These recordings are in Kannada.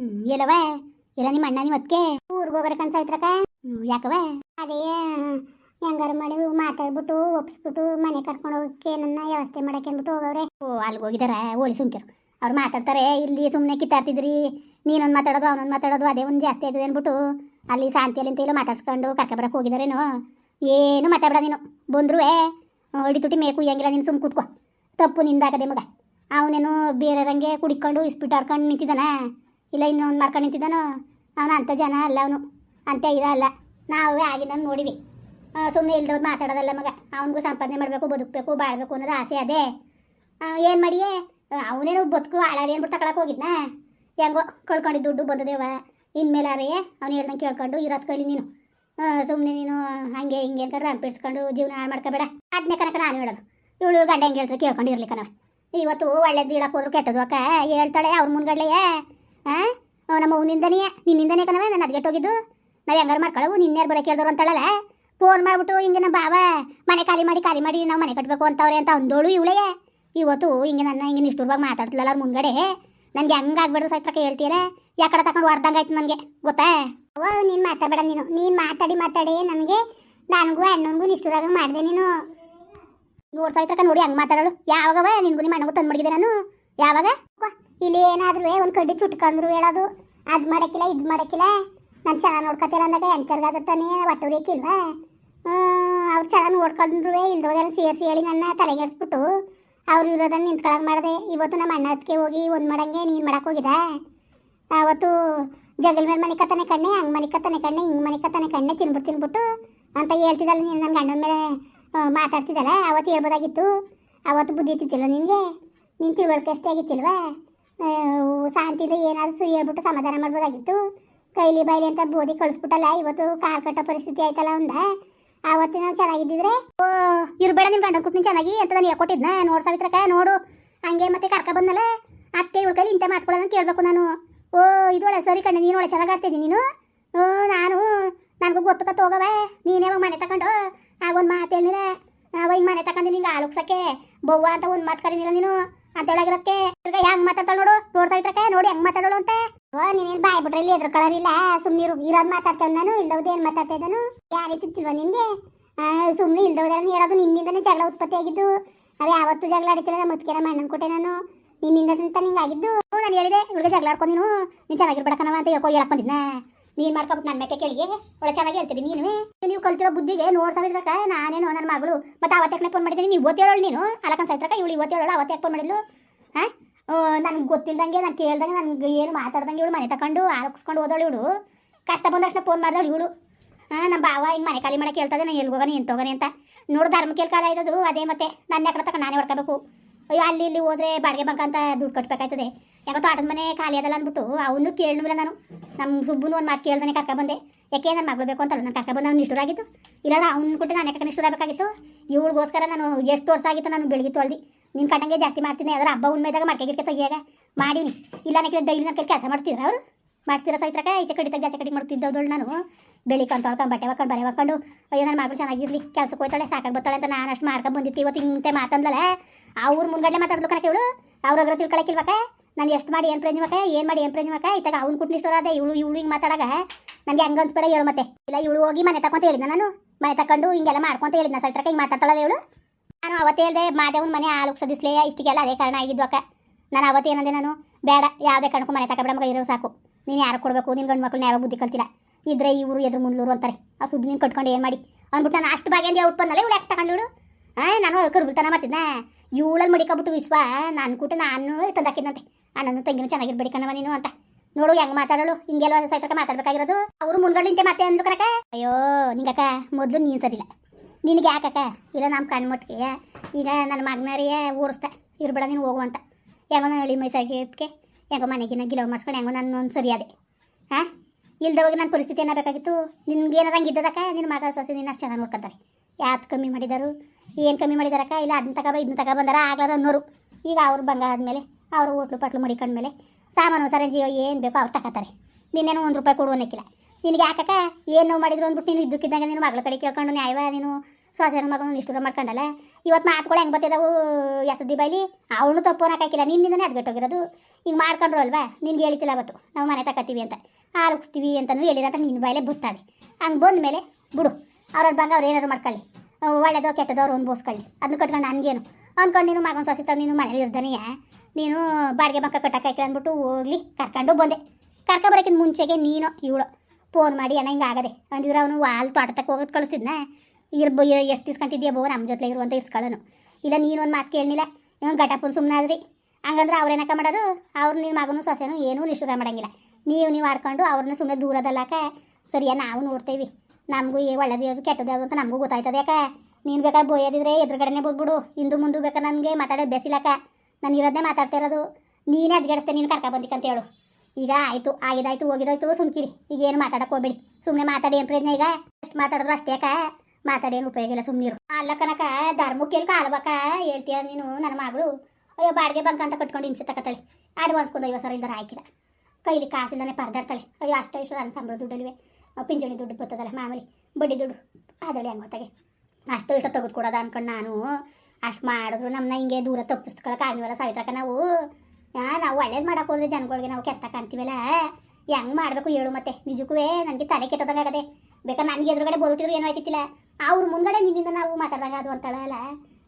ಹ್ಮ್ ಎಲ್ಲವ ಇಲ್ಲ ನಿಮ್ಮ ಅಣ್ಣ ನೀವು ಅದಕ್ಕೆ ಊರಿಗೆ ಹೋಗ್ರ ಕನ್ಸಾಯ್ತ್ರಕ ಯಾಕವ ಅದೇ ಹೆಂಗಾರು ಮಾಡಿ ಮಾತಾಡ್ಬಿಟ್ಟು ಒಪ್ಸ್ಬಿಟ್ಟು ಮನೆ ಕರ್ಕೊಂಡು ಹೋಗಕ್ಕೆ ನನ್ನ ವ್ಯವಸ್ಥೆ ಮಾಡಕ್ಕೆ ಅಂದ್ಬಿಟ್ಟು ಹೋಗವ್ರೆ. ಓ ಅಲ್ಲಿಗೆ ಹೋಗಿದಾರ? ಓಲಿ ಸುಮ್ಕಿರು. ಅವ್ರು ಮಾತಾಡ್ತಾರೆ ಇಲ್ಲಿ ಸುಮ್ಮನೆ ಕಿತ್ತಾಡ್ತಿದ್ರಿ ನೀನೊಂದು ಮಾತಾಡೋದು ಅವನೊಂದು ಮಾತಾಡೋದು ಅದೇ ಒಂದು ಜಾಸ್ತಿ ಆಯ್ತದೆ ಅಂದ್ಬಿಟ್ಟು ಅಲ್ಲಿ ಶಾಂತಿಯಲ್ಲಿ ಅಂತ ಇಲ್ಲ ಮಾತಾಡ್ಸ್ಕೊಂಡು ಕರ್ಕೊಬರಕ್ಕೆ ಹೋಗಿದಾರೇನೋ? ಏನು ಮಾತಾಡ್ಬೇಡ ನೀನು. ಬಂದ್ರು ಅಡಿ ತುಟಿ ಮೇಕು ಹೆಂಗಿಲ್ಲ ನೀನು ಸುಮ್ಮ ಕೂತ್ಕೋ. ತಪ್ಪು ನಿಂದಾಗದೆ ಮಗ. ಅವನೇನು ಬೇರೆಯವ್ರಂಗೆ ಕುಡಿಕೊಂಡು ಇಸ್ಪಿಟ್ ಆಡ್ಕೊಂಡು ನಿಂತಿದ್ದಾನ. ಇಲ್ಲ, ಇನ್ನೊಂದು ಮಾಡ್ಕೊಂಡು ನಿಂತಿದ್ದಾನೋ? ಅವನು ಅಂಥ ಜನ ಅಲ್ಲ ಅವನು. ಅಂಥ ಇದ ಅಲ್ಲ. ನಾವೇ ಆಗಿನ ನೋಡಿವಿ. ಸುಮ್ಮನೆ ಇಲ್ದವ್ರು ಮಾತಾಡೋದಲ್ಲ ಮಗ. ಅವನಿಗೂ ಸಂಪಾದನೆ ಮಾಡಬೇಕು, ಬದುಕಬೇಕು, ಬಾಳ್ಬೇಕು ಅನ್ನೋದು ಆಸೆ ಅದೇ. ಏನು ಮಾಡಿಯೇ? ಅವನೇನು ಬದುಕು ಹಾಳಾರಿ ಅಂದ್ಬಿಟ್ಟು ತಗೊಳಕ್ಕೆ ಹೋಗಿದ್ನ? ಹೆಂಗೋ ಕಳ್ಕೊಂಡಿದ್ದು ದುಡ್ಡು ಬಂದದೇವ. ಇನ್ಮೇಲಾರೇ ಅವ್ನು ಹೇಳ್ದಂಗೆ ಕೇಳ್ಕೊಂಡು ಇರೋದು ಕೈಲಿ ನೀನು. ಸುಮ್ಮನೆ ನೀನು ಹಂಗೆ ಹಿಂಗೆ ಅಂತ ರಂಪಿಡ್ಸ್ಕೊಂಡು ಜೀವನ ಹಾಳು ಮಾಡ್ಕೋಬೇಡ. ಅದನ್ನೇ ಕನಕ ನಾನು ಹೇಳೋದು. ಇವಳು ಗಂಡ ಹೆಂಗೆ ಹೇಳ್ತಾರೆ ಕೇಳ್ಕೊಂಡಿರ್ಲಿಕ್ಕ ನಾವು. ಇವತ್ತು ಒಳ್ಳೇದು ಇಡಕ್ಕೆ ಹೋದ್ರು ಕೆಟ್ಟದು ಅಕ್ಕ. ಹೇಳ್ತಾಳೆ ಅವ್ರ ಮುನ್ಗಡ್ಲೆಯೇ ಹಾಂ ನಮ್ಮ ಅವನಿಂದನೇ ನಿನ್ನಿಂದನೇ ಕಣವೆ ನಾನು ಅದ್ಗೆಟ್ಟೋಗಿದ್ದು ನಾವು ಹೆಂಗಾರು ಮಾಡ್ಕೊಳ್ಳವು ನಿನ್ನೇರು ಬರೋ ಕೇಳಿದ್ರು ಅಂತಳಲ್ಲ. ಫೋನ್ ಮಾಡಿಬಿಟ್ಟು ಹಿಂಗೆ ನಮ್ಮ ಬಾವ ಮನೆ ಖಾಲಿ ಮಾಡಿ ಖಾಲಿ ಮಾಡಿ ನಾವು ಮನೆ ಕಟ್ಟಬೇಕು ಅಂತವ್ರೆ ಅಂತ ಅಂದೋಳು ಇವಳೇ. ಇವತ್ತು ಹಿಂಗೆ ನನ್ನ ಹಿಂಗೆ ನಿಷ್ಠುರವಾಗಿ ಮಾತಾಡ್ತಿಲ್ಲ ಅವ್ರ ಮುಂಗಡೆ ನನಗೆ ಹಂಗಾಗ್ಬಿಡ್ದು ಸೈತ್ರಕ ಹೇಳ್ತೀರ ಯಾಕಡೆ ತಗೊಂಡು ಹೊಡ್ದಂಗೆ ಆಯ್ತು ನನಗೆ ಗೊತ್ತಾ? ಓ ನೀನು ಮಾತಾಡಬೇಡ ನೀನು. ನೀನು ಮಾತಾಡಿ ಮಾತಾಡಿ ನನಗೆ ನನಗೂ ಅಣ್ಣನಿಗೂ ನಿಷ್ಠುರಾಗ ಮಾಡಿದೆ ನೀನು. ನೋಡ್ ಸೈತ್ರಕ ನೋಡಿ ಹಂಗೆ ಮಾತಾಡೋಳು. ಯಾವಾಗವ ನಿನ್ಗೂ ನಿಮ್ಮ ಅಣ್ಣಗೂ ತಂದು ನಾನು? ಯಾವಾಗ? ಇಲ್ಲಿ ಏನಾದ್ರೂ ಒಂದು ಕಡ್ಡಿ ಚುಟ್ಕಂದ್ರು ಹೇಳೋದು. ಅದು ಮಾಡಕ್ಕಿಲ್ಲ, ಇದು ಮಾಡಕ್ಕಿಲ್ಲ. ನಾನು ಚೆನ್ನಾಗಿ ನೋಡ್ಕೊತಿಲ್ಲ ಅಂದಾಗ ಎಂಚರ್ಗಾದತ್ತಾನೆ ಒಟ್ಟುರಿಯಕ್ಕಿಲ್ವಾ ಅವ್ರು ಚೆನ್ನಾಗಿ ನೋಡ್ಕೊಂಡ್ರು ಇಲ್ದೋದೆಲ್ಲ ಸೇರಿಸಿ ಹೇಳಿ ನನ್ನ ತಲೆಗೆಡ್ಸ್ಬಿಟ್ಟು ಅವ್ರು ಇರೋದನ್ನ ನಿಂತ್ಕೊಳಕ್ ಮಾಡಿದೆ. ಇವತ್ತು ನಮ್ಮ ಅಣ್ಣ ಅದಕ್ಕೆ ಹೋಗಿ ಒಂದು ಮಾಡಂಗೆ, ನೀನು ಮಾಡಕ್ಕೆ ಹೋಗಿದ ಅವತ್ತು ಜಗಲ್ ಮೇಲೆ ಮನೆ ಕತ್ತನೆ ಕಣ್ಣೆ, ಹಂಗೆ ಮನೆ ಕತ್ತನೆ ಕಣ್ಣೆ, ಹಿಂಗೆ ಮನೆ ಕತ್ತನೆ ಕಣ್ಣೆ ತಿನ್ಬಿಟ್ಟು ತಿನ್ಬಿಟ್ಟು ಅಂತ ಹೇಳ್ತಿದ್ದಲ್ಲ ನೀನು ನನ್ನ ಗಂಡನ ಮೇಲೆ ಮಾತಾಡ್ತಿದ್ದಲ್ಲ, ಅವತ್ತು ಹೇಳ್ಬೋದಾಗಿತ್ತು. ಅವತ್ತು ಬುದ್ಧಿ ಇತ್ತಿಲ್ಲ ನಿನಗೆ? ನೀನು ತಿಳುವಳಿಕೆ ಅಷ್ಟೇ ಆಗಿತ್ತಿಲ್ವಾ? ಆ, ಶಾಂತಿಯಿಂದ ಏನಾದರೂ ಸುಳ್ಳು ಹೇಳ್ಬಿಟ್ಟು ಸಮಾಧಾನ ಮಾಡ್ಬೋದಾಗಿತ್ತು. ಕೈಲಿ ಬೈಲಿ ಅಂತ ಬೋದಿ ಕಳಿಸ್ಬಿಟ್ಟಲ್ಲ ಇವತ್ತು ಕಾಲ್ ಕಟ್ಟೋ ಪರಿಸ್ಥಿತಿ ಆಯ್ತಲ್ಲ ಒಂದ? ಆವತ್ತು ನಾವು ಚೆನ್ನಾಗಿದ್ದಿದ್ರೆ? ಓ ಇರ್ಬೇಡ ನಿಮ್ಮ ಗಂಡ ಕುಟ್ಟಿನ ಚೆನ್ನಾಗಿ ಅಂತ ನಾನು ಹೇಳ್ಕೊಟ್ಟಿದ್ನ ನೋಡ್ ಸಾವಿತ್ರಕ ನೋಡು. ಹಂಗೆ ಮತ್ತೆ ಕರ್ಕ ಬಂದಲ್ಲ ಅತ್ತೆ ಕೈಲಿ ಇಂಥ ಮಾತ್ಕೊಳ್ಳೋದನ್ನ ಕೇಳಬೇಕು ನಾನು. ಓ ಇದೊಳೆ ಸರಿ ಕಣ್ಣೆ ನೀನು ಒಳ್ಳೆ ಚೆನ್ನಾಗಿ ಆಡ್ತಿದ್ದೀನಿ ನೀನು? ಓ ನಾನು ನನಗೂ ಗೊತ್ತುಕತ್ತ ಹೋಗವೆ ನೀನೇ ಮನೆ ತಗೊಂಡು ಆಗೊಂದು ಮಾತು ಹೇಳಿರ ಅವ ಹಿಂಗೆ ಮನೆ ತಗೊಂಡು ನಿಂಗೆ ಆಲುಕ್ಸಕ್ಕೆ ಬವ್ವ ಅಂತ ಒಂದು ಮಾತು ಕರೀನಿಲ್ಲ ನೀನು. ಅಂತ ಒಳಗಿರಕ್ಕೆ ಈಗ ಹೆಂಗ್ ಮಾತಾಡ್ತಾಳ ನೋಡು? ತೋರ್ಸಾಯ್ತ್ರಕ್ಕೆ ನೋಡಿ ಹೆಂಗ್ ಮಾತಾಡೋಳು ಅಂತ. ಓ, ನೀನೇನ್ ಬಾಯ್ ಬಿಡ್ರಿ ಇಲ್ಲಿ? ಎದುರು ಕಳರಿಲ್ಲ ಸುಮ್ಮನೆ ಇರೋದ್ ಮಾತಾಡ್ತೇನೆ ನಾನು ಇಲ್ದವ್ದು ಏನು ಮಾತಾಡ್ತಾ ಇದ್ದಾನು? ಯಾವ ರೀತಿ ತಿಳ್ವ ನಿನಗೆ ಸುಮ್ಮನೆ ಇಲ್ದವ್ದನ್ನ ಹೇಳೋದು ನಿನ್ನಿಂದನೇ ಜಗಳ ಉತ್ಪತ್ತಿ ಆಗಿದ್ದು. ಅವು ಯಾವತ್ತೂ ಜಗಳ ಆಡಿತಿಲ್ಲ ಮುತ್ಕೆರ ಮಣ್ಣನ್ ಕೊಟ್ಟೆ ನಾನು. ನಿನ್ನಿಂದ ಅಂತ ನಿಂಗಾಗಿದ್ದು ನಾನು ಹೇಳಿದೆ ಇವ್ರಿಗೆ ಜಗಳ ಆಡ್ಕೊಂಡು ನೀನು. ನೀನು ಚೆನ್ನಾಗಿರ್ಬೇಡಕನವ ಅಂತ ಹೇಳ್ಕೊ ಹೇಳಕ್ ಬಂದಿದ್ನ. ನೀನು ಮಾಡ್ಕೊಬಿಟ್ಟು ನನ್ನ ಮೆಕ್ಕೆ ಕೇಳಿಗೆ? ಒಳ್ಳೆ ಚೆನ್ನಾಗಿ ಹೇಳ್ತಿದ್ದೀನಿ ನೀನು. ನೀವು ಕಲ್ತಿರೋ ಬುದ್ಧಿಗೆ ನೋಡ್ ಸಾವಿರಕ್ಕ ನಾನೇನು ನನ್ನ ಮಗಳು. ಮತ್ತೆ ಅವತ್ತಕ್ಕೆ ಫೋನ್ ಮಾಡಿದ್ದೀನಿ, ನೀವು ಓದ್ತೇಳು ನೀನು? ಅಲಕನ್ ಸಾವಿರಕ್ಕ ಇವಳು ಇವತ್ತು ಅವತ್ತೆ ಅವತ್ತೇ ಫೋನ್ ಮಾಡಿದ್ಲು? ಹಾಂ? ನನಗೆ ಗೊತ್ತಿಲ್ದಂಗೆ, ನಾನು ಕೇಳ್ದಂಗೆ, ನನಗೆ ಏನು ಮಾತಾಡ್ದಂಗೆ ಇವಳು ಮನೆ ತಗೊಂಡು ಆರಕ್ಸ್ಕೊಂಡು ಓದೋಳು ಇವಳು. ಕಷ್ಟ ಬಂದ ತಕ್ಷಣ ಫೋನ್ ಮಾಡಿದಳು ಇವಳು. ನಮ್ಮ ಬಾವ ಹಿಂಗೆ ಮನೆ ಖಾಲಿ ಮಾಡಕ್ಕೆ ಹೇಳ್ತದೆ ನಾನು ಎಲ್ಲಿ ಹೋಗೋಣ ಏನು ಹೋಗೋನಿ ಅಂತ. ನೋಡು ಧರ್ಮಕ್ಕೆ ಕಾಲ ಇದ್ದದು ಅದೇ ಮತ್ತೆ ನನ್ನ ಯಾಕಡೆ ತಗೊಂಡು ನಾನೇ ಹೊಡ್ಕೋಬೇಕು ಅಯ್ಯೋ, ಅಲ್ಲಿ ಇಲ್ಲಿ ಹೋದ್ರೆ ಬಾಡಿಗೆ ಬಂಕ ಅಂತ ದುಡ್ಡು ಕಟ್ಟಬೇಕಾಯ್ತದೆ ಯಾಕೋ ತೋಟದ ಮನೆ ಖಾಲಿ ಅದಲ್ಲ ಅಂದ್ಬಿಟ್ಟು ಅವನು ಕೇಳಲಿಲ್ಲ ನಾನು. ನಮ್ಮ ಸುಬ್ಬನು ಒಂದು ಮಾತು ಕೇಳ್ದಾನೆ ಕರ್ಕ ಬಂದೆ. ಯಾಕೆ ನನ್ನ ಮಗಳು ಬೇಕು ಅಂತ ನಾನು ಕರ್ಕ ಬಂದು ಅವ್ನು ಇಷ್ಟರಾಗಿತ್ತು ಇಲ್ಲಾಂದ್ರೆ ಅವ್ನು ಕೊಟ್ಟು ನಾನು ಯಾಕೆ ಇಷ್ಟರಾಗಬೇಕಾಗಿತ್ತು? ಇವಳಿಗೋಸ್ಕರ ನಾನು ಎಷ್ಟು ವರ್ಷ ಆಗಿತ್ತು ನಾನು ಬೆಳಗ್ಗೆ ತೊಳ್ದು. ನಿನ್ನ ಕಟ್ಟಂಗೆ ಜಾಸ್ತಿ ಮಾಡ್ತೀನಿ. ಅದರ ಹಬ್ಬ ಉಣ್ಮೆದಾಗ ಮಾಡ್ಕೆ ಗಿಡ್ಕೆ ತೆಗಿಯಾಗ ಮಾಡೀನಿ. ಇಲ್ಲ ನನಗೆ ಡೈಲಿ ನನ್ನ ಕೆಲಸ ಮಾಡ್ತಿದ್ರು ಅವರು? ಮಾಡ್ತೀರ ಸೈತ್ರಕ ಈಚೆ ಕಡೆ ತೆಗ್ದು ಆಚೆ ಕಡೆ ಮಾಡ್ತಿದ್ದವಳು ನಾನು. ಬೆಳಿಕೊಂಡು ತೊಳ್ಕೊಂಡು ಬಟ್ಟೆ ಹಾಕೊಂಡು, ಬರೆ ಹಾಕೊಂಡು, ಅಯ್ಯೋ ನನ್ನ ಮಗಳು ಚೆನ್ನಾಗಿರ್ಲಿ, ಕೆಲಸಕ್ಕೆ ಹೋಗ್ತಾಳೆ ಸಾಕಾಗಿ ಬರ್ತಾಳೆ ಅಂತ ನಾನು ಅಷ್ಟು ಮಾಡ್ಕೊಂಡು ಬಂದಿತ್ತು. ಇವತ್ತು ಹಿಂಗೆ ಮಾತಂದಲ್ಲ, ಅವ್ರ ಮುಂಗಡ್ಲೆ ಮಾತಾಡ್ದು ಕಣಕ್ಕೆ ಇವಳು? ಅವ್ರ ಹತ್ರ ತಿಳ್ಕೊಳಕ್ಕಿಲ್ವಕ ನಾನು ಎಷ್ಟು ಮಾಡಿ ಏನು ಪ್ರಯೋಜನಕ್ಕ? ಏನು ಮಾಡಿ ಏನು ಪ್ರಯೋಜನಕ್ಕ? ಇತ್ತಾಗ ಅವ್ನು ಕುಟ್ನಿಸ್ಟೋರ ಅದೇ ಇವಳು ಇವಳು ಹಿಂಗೆ ಮಾತಾಡಾಗ ನನಗೆ ಹಂಗೆ ಅನ್ಸ್ಬೇಡ ಹೇಳು ಮತ್ತೆ. ಇಲ್ಲ, ಇವಳು ಹೋಗಿ ಮನೆ ತಕೊಂತ ಹೇಳಿದ್ನ ನಾನು. ಮನೆ ತಕೊಂಡು ಹಿಂಗೆಲ್ಲ ಮಾಡ್ಕೊಂತ ಹೇಳಿದ್ನ ಸೈತ್ರಕ ಹಿಂಗೆ ಮಾತಾಡ್ತಾಳಲ್ಲ ಇವಳು. ನಾನು ಅವತ್ತು ಹೇಳ್ದೆ, ಮಾದೇವನ ಮನೆ ಹಾಲು ಸದಿಸ್ಲೇ ಇಷ್ಟಿಗೆಲ್ಲ ಅದೇ ಕಾರಣ ಆಗಿದ್ದು ಅಕ್ಕ. ನಾನು ಅವತ್ತು ಏನಂದೆ ನಾನು, ಬೇಡ, ಯಾವುದೇ ಕಾರಣಕ್ಕೂ ಮನೆ ತಗೊಬೇಡ ಮಗ ಇರೋ ಸಾಕು. ನೀನು ಯಾರು ಕೊಡಬೇಕು? ನಿನ್ನ ಗಂಡು ಮಕ್ಕಳನ್ನ ಯಾವಾಗ ಬುದ್ಧಿ ಕಲ್ತಿಲ್ಲ ಇದ್ರೆ ಇವರು ಎದುರು ಮುಂದ್ಲೂರು ಅಂತಾರೆ. ಆ ಸುದ್ದಿ ನೀನು ಕಟ್ಕೊಂಡು ಏನು ಮಾಡಿ? ಅಂದ್ಬಿಟ್ಟು ನಾನು ಅಷ್ಟು ಭಾಗ್ಯ ಔಟ್ ಬಂದಲ್ಲ ಇವಳು ಯಾಕೆ ತಗೊಂಡು ಹಾಂ ನಾನು ಕರ್ಬುಲ್ತನ ಮಾಡ್ತಿದ್ನ? ಇವಳಲ್ಲಿ ಮಡಿಕೊಬಿಟ್ಟು ವಿಶ್ವ, ನಾನು ಕೂಟ ನಾನು ತಂದಾಕಿದ್ನಂತೆ ಅಣ್ಣನು ಚೆನ್ನಾಗಿರ್ಬೇಡಿ ಅಣ್ಣವಾ ನೀನು ಅಂತ. ನೋಡು, ಹೆಂಗ್ ಮಾತಾಡೋಳು? ಹಿಂಗೆಲ್ಲ ಸೈತಕ ಮಾತಾಡ್ಬೇಕಾಗಿರೋದು. ಅವರು ಮುಂದ್ಗಡೆ ಮತ್ತೆ ಅಂದು ಕರಕ ಅಯ್ಯೋ, ನಿಂಗಕ್ಕ, ಮೊದಲು ನೀನು ಸರಿಲ್ಲ ನಿನಗೆ ಯಾಕಕ್ಕ? ಇಲ್ಲ ನಮ್ಮ ಕಣ್ಮಟ್ಟಿಗೆ ಈಗ ನನ್ನ ಮಗನರಿಯೇ ಓಡಿಸ್ತಾ ಇರ್ಬೇಡ ನೀನು ಹೋಗು ಅಂತ. ಹೆಂಗೋ ನಾನು ಹೇಳಿ ಮೈಸಾಗಿದ್ದಕ್ಕೆ ಹೆಂಗೋ ಮನೆಗಿನ ಗಿಲವ್ ಮಾಡ್ಸ್ಕೊಂಡು ಹೆಂಗೋ ನನ್ನ ಒಂದು ಸರಿಯಾದೆ. ಹಾಂ ಇಲ್ದವಾಗ ನನ್ನ ಪರಿಸ್ಥಿತಿ ಏನಾಗಬೇಕಾಗಿತ್ತು ನಿನ್ಗೆ ಏನಾರ ಹಂಗಿದ್ದದಕ್ಕ ನಿನ್ನ ಮಗ ಸೊಸೆ ನಿನ್ನ ಅಷ್ಟು ಚೆನ್ನಾಗಿ ನೋಡ್ಕೊಂತಾರೆ. ಯಾತ್ ಕಮ್ಮಿ ಮಾಡಿದಾರು? ಏನು ಕಮ್ಮಿ ಮಾಡಿದಾರಕ್ಕ? ಇಲ್ಲ, ಅದನ್ನ ತಗೋ ಇದನ್ನ ತಗೋ ಬಂದಾರ? ಆಗ್ಲಾರ ಅನ್ನೋರು. ಈಗ ಅವ್ರು ಬಂಗ ಆದಮೇಲೆ ಅವರು ಹೋಟ್ಲು ಪಟ್ಲು ಮಡಿಕೊಂಡ್ಮೇಲೆ ಸಾಮಾನು ಸರಂಜಿಯೋ ಏನು ಬೇಕೋ ಅವ್ರು ತಗೋತಾರೆ. ನಿನ್ನೇನು ಒಂದು ರೂಪಾಯಿ ಕೊಡು ಅನ್ನಕ್ಕಿಲ್ಲ. ನಿನಗೆ ಯಾಕಕ್ಕ ಏನು ಮಾಡಿದ್ರು ಅಂದ್ಬಿಟ್ಟು ನೀನು ಇದ್ದಕ್ಕಿದ್ದಂಗೆ ನೀನು ಮಗಳ ಕಡೆ ಕೇಳ್ಕೊಂಡು ನ್ಯಾಯವ ನೀನು ಸೊಸೆನ ಮಗನ ನಿಷ್ಠುರ ಮಾಡ್ಕೊಂಡಲ್ಲ? ಇವತ್ತು ಮಾತುಗಳು ಹೆಂಗೆ ಬರ್ತಿದ್ದಾವು ಎಸದಿ ಬೈಲಿ? ಅವನು ತಪ್ಪು ಹಾಕಿಲ್ಲ ನಿನ್ನಿಂದನೇ ಅದ್ಗಟ್ಟೋಗಿರೋದು ಹಿಂಗೆ ಮಾಡ್ಕೊಂಡ್ರು ಅಲ್ವಾ? ನಿನ್ಗೆ ಹೇಳಿತಿಲ್ಲ ಅವತ್ತು. ನಾವು ಮನೆ ತಗೋತೀವಿ ಅಂತ. ಹಾಲು ಉಕ್ಸ್ತೀವಿ ಅಂತಲೂ ನಿನ್ನ ಬಾಯಲ್ಲೇ ಬುತ್ತದೆ. ಹಂಗೆ ಬಂದ ಮೇಲೆ ಬಿಡು. ಅವ್ರವ್ರ ಬಂಗ ಅವ್ರು ಏನಾರು ಮಾಡ್ಕೊಳ್ಳಿ. ಒಳ್ಳೆಯದೋ ಕೆಟ್ಟದೋ ಅವ್ರು ಅನ್ಬೋಸ್ಕೊಳ್ಳಿ ಅದನ್ನ ಕಟ್ಕೊಂಡು ನನಗೇನು. ಅಂದ್ಕೊಂಡು ನೀನು ಮಗನ ಸೊಸೆ ತಂದು ನೀನು ಮನೇಲಿ ಇರ್ದಾನೆಯ? ನೀನು ಬಾಡಿಗೆ ಮಕ್ಕ ಕಟ್ಟಕ್ಕೆ ಅಂದ್ಬಿಟ್ಟು ಹೋಗ್ಲಿ, ಕರ್ಕೊಂಡು ಬಂದೆ. ಕರ್ಕೊಬರೋಕ್ಕಿಂತ ಮುಂಚೆಗೆ ನೀನು, ಇವಳು. ಫೋನ್ ಮಾಡಿ, ಅಣ್ಣ ಹಿಂಗೆ ಆಗದೆ. ಅಂದಿದ್ರೆ ಅವನು ವಾಲ್ ತೋಟಕ್ಕೆ ಹೋಗೋದು ಕಳಿಸ್ತಿದ್ನ ಇರ್ಬೋ ಎಷ್ಟು ತಿಸ್ಕೊಂಡಿದ್ಯಾ ಬೋ ನಮ್ಮ ಜೊತೆ ಇರುವಂತ ಇಸ್ಕೊಳ್ಳೋನು ಇಲ್ಲ, ನೀನು ಒಂದು ಮಾತು ಕೇಳಲಿಲ್ಲ ಇವನು ಘಟಪುನ್ ಸುಮ್ಮನೆ ಆದ್ರಿ ಹಂಗಂದ್ರೆ ಅವ್ರೇನಕ್ಕ ಮಾಡೋರು ಅವ್ರು ನಿನ್ನ ಮಗನೂ ಸೊಸೆನೂ ಏನೂ ನಿಷ್ಠುರ ಮಾಡಂಗಿಲ್ಲ. ನೀವು ನೀವು ಆಡ್ಕೊಂಡು ಅವ್ರನ್ನ ಸುಮ್ಮನೆ ದೂರದಲ್ಲಾಕ ಸರಿಯಾ ನಾವು ನೋಡ್ತೇವಿ. ನಮಗೂ ಏ ಒಳ್ಳೇದು ಯಾವುದು ಕೆಟ್ಟದ್ದು ಅಂತ ನಮಗೂ ಗೊತ್ತಾಯ್ತದೆ ಯಾಕ? ನೀನು ಬೇಕಾದ್ರೆ ಬೋಯೋದಿದ್ರೆ ಎದುರುಗಡೆನೆ ಬೋದ್ಬಿಡು ಹಿಂದು ಮುಂದೆ ಬೇಕಾ ನನಗೆ ಮಾತಾಡೋದು ಬೆಸಿಲಕ ನಾನು ಇರೋದನ್ನೇ ಮಾತಾಡ್ತಾ ಇರೋದು. ನೀನೇ ಅದ್ಗಡಿಸ್ತೇನೆ ನೀನು ಕರ್ಕ ಹೇಳು. ಈಗ ಆಯಿತು, ಆಗಿದಾಯ್ತು, ಹೋಗಿದಾಯ್ತು, ಸುಮ್ಕಿರಿ. ಈಗ ಏನು ಮಾತಾಡಕ್ಕೆ ಹೋಗ್ಬೇಡಿ. ಸುಮ್ಮನೆ ಮಾತಾಡಿ ಏನು ಪ್ರಯೋಜನ ಈಗ? ಎಷ್ಟು ಮಾತಾಡಿದ್ರು ಅಷ್ಟೇ ಅಕ್ಕ. ಮಾತಾಡಿ ಏನು ಉಪಯೋಗ ಇಲ್ಲ ಸುಮ್ಮನಿರು ಅಲ್ಲ ಕನಕ ಧರ್ಮಕ್ಕೆ ಕಾಲ್ಬೇಕ ಹೇಳ್ತೀಯ ನೀನು ನನ್ನ ಮಗಳು? ಅಯ್ಯೋ, ಬಾಡಿಗೆ ಬಂಕ ಅಂತ ಕಟ್ಕೊಂಡು ಹಿಂಸೆ ತಕತಾಳೆ ಅಡ್ವಾನ್ಸ್ ಕೊಂಡು ಐವತ್ತು ಸಾವಿರ ಇಲ್ದಾರ ಹಾಕಿಲ್ಲ ಕೈಲಿ ಕಾಸಿಲ್ದಾನೆ ಪರ್ದಾಡ್ತಾಳೆ. ಅಯ್ಯೋ, ಅಷ್ಟು, ಇಷ್ಟು ನನ್ನ ಸಂಬಳ ದುಡ್ಡಲ್ಲಿವೆ. ಅವ್ ಪಿಂಚಣಿ ದುಡ್ಡು ಬರ್ತದಲ್ಲ ಮಾಮೂಲಿ. ಬಡ್ಡಿ ದುಡ್ಡು. ಅದಳಿ ಹಂಗೆ ಗೊತ್ತಾಗೆ? ಅಷ್ಟು ಇಷ್ಟ ತೆಗೆದು ಕೊಡೋದ ಅನ್ಕೊಂಡು ನಾನು. ಅಷ್ಟು ಮಾಡಿದ್ರು ನಮ್ಮನ್ನ ಹಿಂಗೆ ದೂರ ತಪ್ಪಿಸ್ಕೊಳಕ್ಕೆ ಆಗಿವಲ್ಲ ಸಾವಿತ್ರಕ್ಕ ನಾವು. ನಾವು ಒಳ್ಳೇದು ಮಾಡಕ್ಕೆ ಹೋದ್ರೆ ಜನಗಳಿಗೆ ನಾವು ಕೆಟ್ಟ ಕಾಣ್ತೀವಲ್ಲ. ಹೆಂಗೆ ಮಾಡಬೇಕು ಹೇಳು ಮತ್ತೆ. ನಿಜಕ್ಕೂ ನನಗೆ ತಲೆ ಅದೇ ಬೇಕಾದ್ರೆ ನನಗೆ ಎದುರುಗಡೆ ಬೋಲ್ಟಿದ್ರು ಏನೋ ಆಯ್ತಿತ್ತಿಲ್ಲ. ಅವ್ರ ಮುಂದ್ಗಡೆ ನಿನ್ನಿಂದ ನಾವು ಮಾತಾಡಿದಾಗ ಅದು ಅಂತಾಳಲ್ಲ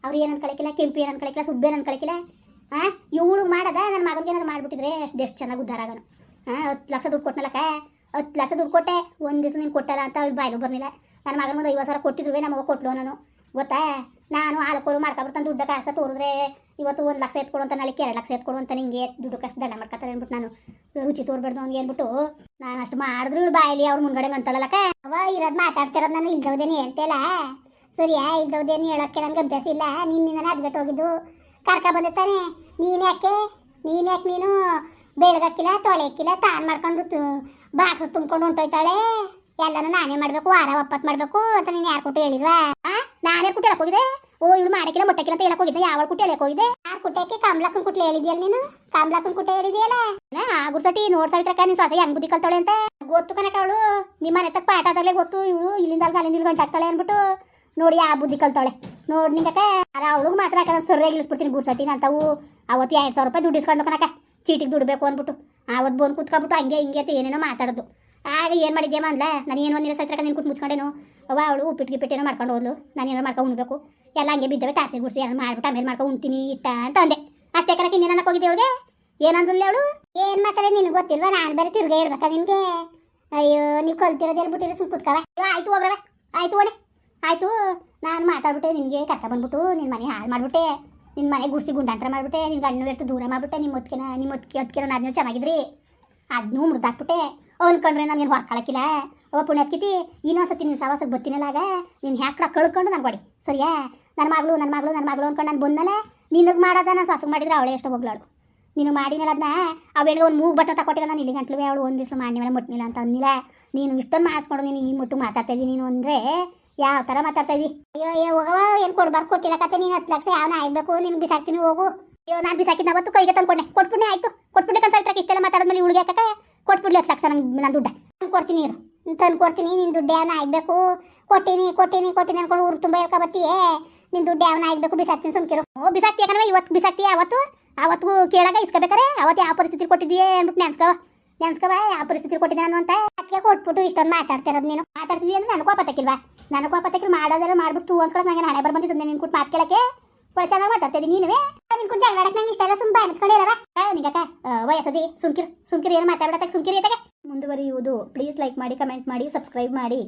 ಅವ್ರು ಏನು ಅನ್ಕೊಳಕಿಲ್ಲ, ಕೆಂಪು ಏನು ಅನ್ಕೊಳಕಿಲ್ಲ ಸುಬ್ಬ ಏನು ಅನ್ಕೊಳಕಿಲ್ಲ. ಹಾಂ ಇವಳು ಮಾಡದ ನನ್ನ ಮಗನಿಗೆ ಏನಾರು ಮಾಡಿಬಿಟ್ಟಿದ್ರೆ ಅಷ್ಟು ಎಷ್ಟು ಚೆನ್ನಾಗಿ ಉದ್ದಾರ ಆಗೋನು. ಹಾಂ ಹತ್ತು ಲಕ್ಷ ದುಡ್ಡು ಕೊಟ್ಟನಲ್ಲಕ್ಕ ಹತ್ತು ಲಕ್ಷ ದುಡ್ಡು ಕೊಟ್ಟೆ, ಒಂದು ದಿವಸ ನೀನು ಕೊಟ್ಟಲ್ಲ ಅಂತ ಅವ್ಳು ಬಾಯಿಗೆ ಬರಲಿಲ್ಲ. ನನ್ನ ಮಗನ ಮುಂದೆ ಐವತ್ತು ಸಾವಿರ ಕೊಟ್ಟಿದ್ರು ನಮಗೆ ಕೊಟ್ಟಲು ನಾನು ಗೊತ್ತಾ? ನಾನು ಹಾಲಕೋರು ಮಾಡ್ಕೊಬಿಡ್ತಾನೆ ದುಡ್ಡು ಕಾಸ ತೋರಿದ್ರೆ ಇವತ್ತು ಒಂದು ಲಕ್ಷ ಎತ್ಕೊಡು ಅಂತ ನಾಳೆ ಎರಡು ಲಕ್ಷ ಎತ್ಕೊಡು ಅಂತ ನಿಂಗೆ ದುಡ್ಡು ಕಾಸು ದಂಡ ಮಾಡ್ಕೊತಾರೆ ಅಂದ್ಬಿಟ್ಟು ನಾನು ರುಚಿ ತೋರ್ಬಾರ್ದು ಅವ್ನಿಗೆ ಅಂದ್ಬಿಟ್ಟು ನಾನು ಅಷ್ಟು ಮಾಡಿದ್ರು ಬಾಯಲ್ಲಿ ಅವ್ರ ಮುಂದ್ಗಡೆ ಅಂತಳಲ್ಲಕ್ಕ ಅವ ಇರೋದು ಮಾತಾಡ್ತಿರೋದು ನಾನು ಇಲ್ದವ್ದೇನು ಹೇಳ್ತಿಲ್ಲ ಸರಿಯಾ, ಇಲ್ದವ್ದೇನು ಹೇಳೋಕ್ಕೆ ನನಗೆ ಅಭ್ಯಾಸ ಇಲ್ಲ. ನಿನ್ನಿಂದನೇ ಅದ್ಬಿಟ್ಟು ಹೋಗಿದ್ದು. ಕರ್ಕ ಬಂದಿರ್ತಾನೆ. ನೀನು ಯಾಕೆ? ನೀನು ಯಾಕೆ ನೀನು? ಬೆಳಗಕ್ಕಿಲ್ಲ ತೊಳೆಯಕ್ಕಿಲ್ಲ ತಾನು ಮಾಡ್ಕೊಂಡು ತು ಬಾಕ್ಲು ತುಂಬ್ಕೊಂಡು ಹೊಂಟೋಯ್ತಾಳೆ. ಎಲ್ಲನೂ ನಾನೇ ಮಾಡಬೇಕು ವಾರ ಒಪ್ಪತ್ತು ಮಾಡಬೇಕು ಅಂತ ನೀನು ಯಾರು ಕುಟ್ಟಿ ಹೇಳಿಲ್ವಾ ಆ? ನಾನೇ ಕುಟ್ಟಿ ಹೇಳಕ್ ಹೋಗಿದ್ದೆ? ಓ ಇವಳು ಮಾಡಕ್ಕಿಲ್ಲ ಮೊಟ್ಟಕ್ಕಿಲ್ಲ ಅಂತ ಹೇಳಕ್ ಹೋಗಿದ್ದೆ ಯಾವ ಕುಟ್ಟಿ ಹೇಳಕ್ ಹೋಗಿದೆ ಯಾರು ಕುಟ್ಟಕ್ಕೆ ಕಮಲಕ್ಕನ್ ಕುಟ್ಟಿ ಹೇಳಿದ್ಯಲ್ಲ ನೀನು? ಕಮಲಕ್ಕನ್ ಕುಟ್ಟ ಹೇಳಿದ್ಯಲ್ಲ? ಆ ಗುರ್ಸಟಿ ನೋಡ್ತಾ ನೀನು ಸೊಸೆ ಹೆಂಗ್ ಬುದ್ಧಿ ಕಲ್ತಾಳೆ ಅಂತ? ಗೊತ್ತು ಕನಕ ಅವಳು. ನಿಮ್ಮ ಮನೆ ತಕ್ಕ ಪಾಠ ಆದಾಗಲೇ ಗೊತ್ತು ಇವಳು ಇಲ್ಲಿಂದ ಅಲ್ಲಿ ಅಲ್ಲಿಂದ ಇಲ್ಲಿ ಗಂಟೆ ಹಾಕ್ತಾಳೆ ಅಂದ್ಬಿಟ್ಟು ನೋಡಿ ಆ ಬುದ್ಧಿ ಕಲ್ತಾಳೆ ನೋಡಿ ನಿಂಗಕ್ಕ ಅದ ಅವಳಿಗೆ ಮಾತ್ರ ಸೊರ್ರೆ ಇಳಿಸ್ಬಿಡ್ತೀನಿ ಗುರ್ಸಟಿನ ಅಂತವು. ಅವತ್ತು ಎರಡು ಸಾವಿರ ರೂಪಾಯಿ ದುಡ್ಡು ಇಸ್ಕೊಂಡು ಕನಕ ಚೀಟಿಗೆ ದುಡ್ಬೇಕು ಅಂದ್ಬಿಟ್ಟು. ಅವತ್ತು ಬಂದು ಕುತ್ಕೊಬಿಟ್ಟು ಹಂಗೆ ಹಿಂಗೆ ಅಂತ ಏನೇನೋ ಮಾತಾಡೋದು. ಆಗ ಏನು ಮಾಡಿದ್ಯಮ್ಮ ಅಂದ್ಲ ನಾನು ಏನು ಒಂದಿನ ಸತ್ರ ನೀನು ಕುಟ್ಟು ಮುಚ್ಕೊಂಡೇನು. ಅವ ಅವಳು ಉಪ್ಪಿಟ್ಟು ಗಿಪ್ಪಿಟ್ಟೇನೋ ಮಾಡ್ಕೊಂಡು ಹೋದ್ಲು. ನಾನು ಏನೋ ಮಾಡ್ಕೊಂಡು ಉಣ್ಬೇಕು. ಎಲ್ಲ ಹಂಗೆ ಬಿದ್ದವೆ ತಾಸಿ ಗುಡ್ಸಿ ಎಲ್ಲ ಮಾಡ್ಬಿಟ್ಟು ಆಮೇಲೆ ಮಾಡ್ಕೊಂಡು ಉಣ್ತೀನಿ, ಇಟ್ಟ ಅಂತ ಅಂದೆ. ಅಷ್ಟೇ ಕರಕ್ಕೆ ಇನ್ನೇನ ಹೋಗಿದ್ದೆ ಅವಳಿಗೆ? ಏನಂದ್ರಲ್ಲ ಅವಳು? ಏನು ಮಾತಾಡ ನಿನಗೆ ಗೊತ್ತಿಲ್ವಾ? ನಾನು ಬೇರೆ ತಿರ್ಗಾ ಹೇಳ್ಬೇಕಾ ನಿನಗೆ? ಅಯ್ಯೋ, ನೀವು ಕಲ್ತಿರೋದು ಹೇಳ್ಬಿಟ್ಟಿರೋ ಸುಮ್ಮ ಕುತ್ಕವ? ಅಯ್ಯೋ, ಆಯ್ತು ಹೋಗ್ರವ. ಆಯ್ತು ಓಡೆ. ಆಯಿತು, ನಾನು ಮಾತಾಡ್ಬಿಟ್ಟೆ, ನಿನಗೆ ಕರ್ಕ ಬಂದ್ಬಿಟ್ಟು ನಿನ್ನ ಮನೆ ಹಾಳು ಮಾಡ್ಬಿಟ್ಟೆ. ನಿನ್ನ ಮನೆ ಗುಡಿಸಿ ಗುಂಡಾಂತರ ಮಾಡಿಬಿಟ್ಟೆ ನಿನ್ನ ಗಣ್ಣು ಎಷ್ಟು ದೂರ ಮಾಡಿಬಿಟ್ಟೆ ನಿಮ್ಮ ಒತ್ತಿನ ನಿಮ್ಮ ಒತ್ತಿಗೆ ಒತ್ತಿಗೆ ಅದ್ನೂ ಚೆನ್ನಾಗಿದ್ರಿ. ಅದನ್ನೂ ಮುರಿದಾಕ್ಬಿಟ್ಟೆ. ಅನ್ಕೊಂಡ್ರೆ ನನಗೇನು ಅವ ಓ ಪುಣ್ಯತ್ಕಿತಿ ಇನ್ನೊಂದ್ಸತಿ ನಿನ್ನ ಸವಾಸಕ್ಕೆ ಬತ್ತಿನಲ್ಲಾಗ ನೀನು ಹ್ಯಾಕ್ಡ ಕಳ್ಕೊಂಡು ನಾನು ಕೊಡಿ ಸರಿಯಾ? ನನ್ನ ಮಗಳು ನನ್ನ ಮಗಳು ನನ್ನ ಮಗಳು ಅನ್ಕೊಂಡು ನಾನು ಬಂದಲ್ಲ ನಿನಗೆ ಮಾಡೋದ ನಾನು ಸಾಸು ಮಾಡಿದ್ರೆ ಅವಳೇ ಎಷ್ಟು ಹೋಗ್ಲಾಳು ನೀನು ಮಾಡಿನಲ್ಲ ಅದನ್ನ ಅವೇಳಿಗೆ ಒಂದು ಮೂಗು ಬಟ್ಟೆ ತಗೊಟ್ಟಿಲ್ಲ ನಾನು ಇಲ್ಲಿ ಗಂಟ್ಲುವೆ ಅವಳು ಒಂದು ದಿವಸ ಮಾಡಿ ಮೇಲೆ ಮುಟ್ಟಿನಿಲ್ಲ ಅಂತ ಅಂದಿಲ್ಲ ನೀನು ಇಷ್ಟೊಂದು ಮಾಡಿಸ್ಕೊಂಡು ನೀನು ಈ ಮುಟ್ಟು ಮಾತಾಡ್ತಾ ಇದ್ದೀನಿ ನೀನು ಅಂದರೆ ಯಾವ ಥರ ಮಾತಾಡ್ತಾ ಇದ್ದಿ? ಅಯ್ಯೋ ಅಯ್ಯೋ ಹೋಗವ ಏನು ಕೊಡ್ಬಾರ್ದು ಕೊಟ್ಟಿಲ್ಲ ಕತೆ. ನೀನು ಹತ್ತು ಲಕ್ಷ ಯಾವನ ಆಗ್ಬೇಕು ನೀನು ಬಿಸಾಕ್ತೀನಿ, ಹೋಗು. ಅಯ್ಯೋ, ನಾನು ಬಿಸಾಕಿದ್ನ ಅವತ್ತು ಕೈಗೆ ತಂದ್ಕೊಂಡೆ. ಕೊಟ್ಬಿಟ್ಟೆ ಆಯ್ತು. ಕೊಟ್ಬಿಟ್ಟೆ ಕನ್ಸಲ್ಟ್ರಾಕ್ ಇಷ್ಟೆಲ್ಲ ಮಾತಾಡಿದ್ಮೇಲೆ ಹುಡುಗಿ ಹಾಕಕ ಕೊಟ್ಬಿಡ್ಲಿ ಹತ್ತು ಲಕ್ಷ ನಂಗೆ, ನಾನು ದುಡ್ಡ. ತಂದು ಕೊಡ್ತೀನಿ ಇರು. ತಂದು ಕೊಡ್ತೀನಿ ನಿನ್ನ ದುಡ್ಡು ಯಾವನ ಆಗ್ಬೇಕು ಕೊಟ್ಟಿನಿ ಕೊಟ್ಟಿನಿ ಕೊಟ್ಟಿನಿ ಅನ್ಕೊಂಡು ಊರು ತುಂಬ ಹೇಳ್ಕೊಬತ್ತೀಯೇ ನಿನ್ನ ದುಡ್ಡು ಯಾವನ ಆಗ್ಬೇಕು ಬಿಸಾಕ್ತೀನಿ, ಸುಮ್ಕಿರು. ಓ ಬಿಸಾಕ್ತಿ ಯಾಕಂದ್ರೆ ಇವತ್ತು ಬಿಸಾಕ್ತಿ ಅವತ್ತು? ಅವತ್ತಿಗೂ ಕೇಳಾಗ ಇಸ್ಕೋಬೇಕಾರೆ? ಅವತ್ತು ಯಾವ ಪರಿಸ್ಥಿತಿ ಕೊಟ್ಟಿದ್ದೀಯೇ ಅಂದ್ಬಿಟ್ಟು ನೆನ್ಸ್ಕವ ನೆನ್ಸ್ಕವ ಯಾವ ಪರಿಸ್ಥಿತಿ ಕೊಟ್ಟಿದ್ದೆ ನಾನು ಅಂತ ಅದಕ್ಕೆ ಕೊಟ್ಬಿಟ್ಟು ಇಷ್ಟೊಂದು ಮಾತಾಡ್ತಿರೋದು ನೀನು? ಮಾತಾಡ್ತಿದ್ದೀಯ ಅಂದ್ರೆ ನನಗೂ ಪತ್ತಕ್ಕಿಲ್ವಾ ನನಗೂ ಪತ್ತಕ್ಕಿಲ್ ಮಾಡೋದೆಲ್ಲ ಮಾಡ್ಬಿಟ್ಟು ತೂ ಅನ್ಸ್ಕೊಳಕ್ ನಂಗೆ ಹಣೆ ಬರ್ ನಿನ್ ಕುಟ್ ಮಾತು ಕೇಳಕ್ಕೆ. ಒಳ್ಳೆ ಚೆನ್ನಾಗಿ ಮಾತಾಡ್ತಾ ಇದ್ದೀನಿ ನೀನುವೇ ನಿನ್ ಕುಟ್ ಜಗಳಾಡಕ್ ನಂಗೆ ಇಷ್ಟೆಲ್ಲ ಸುಮ್ಮ ಬಾಯಿ ಇರವ ನಿಗಕ್ಕ ವಯಸ್ಸದಿ, ಸುಮ್ಕಿರು. ಸುಮ್ಕಿರು ಏನು ಮಾತಾಡ್ಬಿಡತ್ತೆ ಸುಮ್ಕಿರಿ ಐತಾಗೆ ಮುಂದುವರಿಯುವುದು. ಪ್ಲೀಸ್ ಲೈಕ್ ಮಾಡಿ ಕಮೆಂಟ್ ಮಾಡಿ ಸಬ್ಸ್ಕ್ರೈಬ್ ಮಾಡಿ.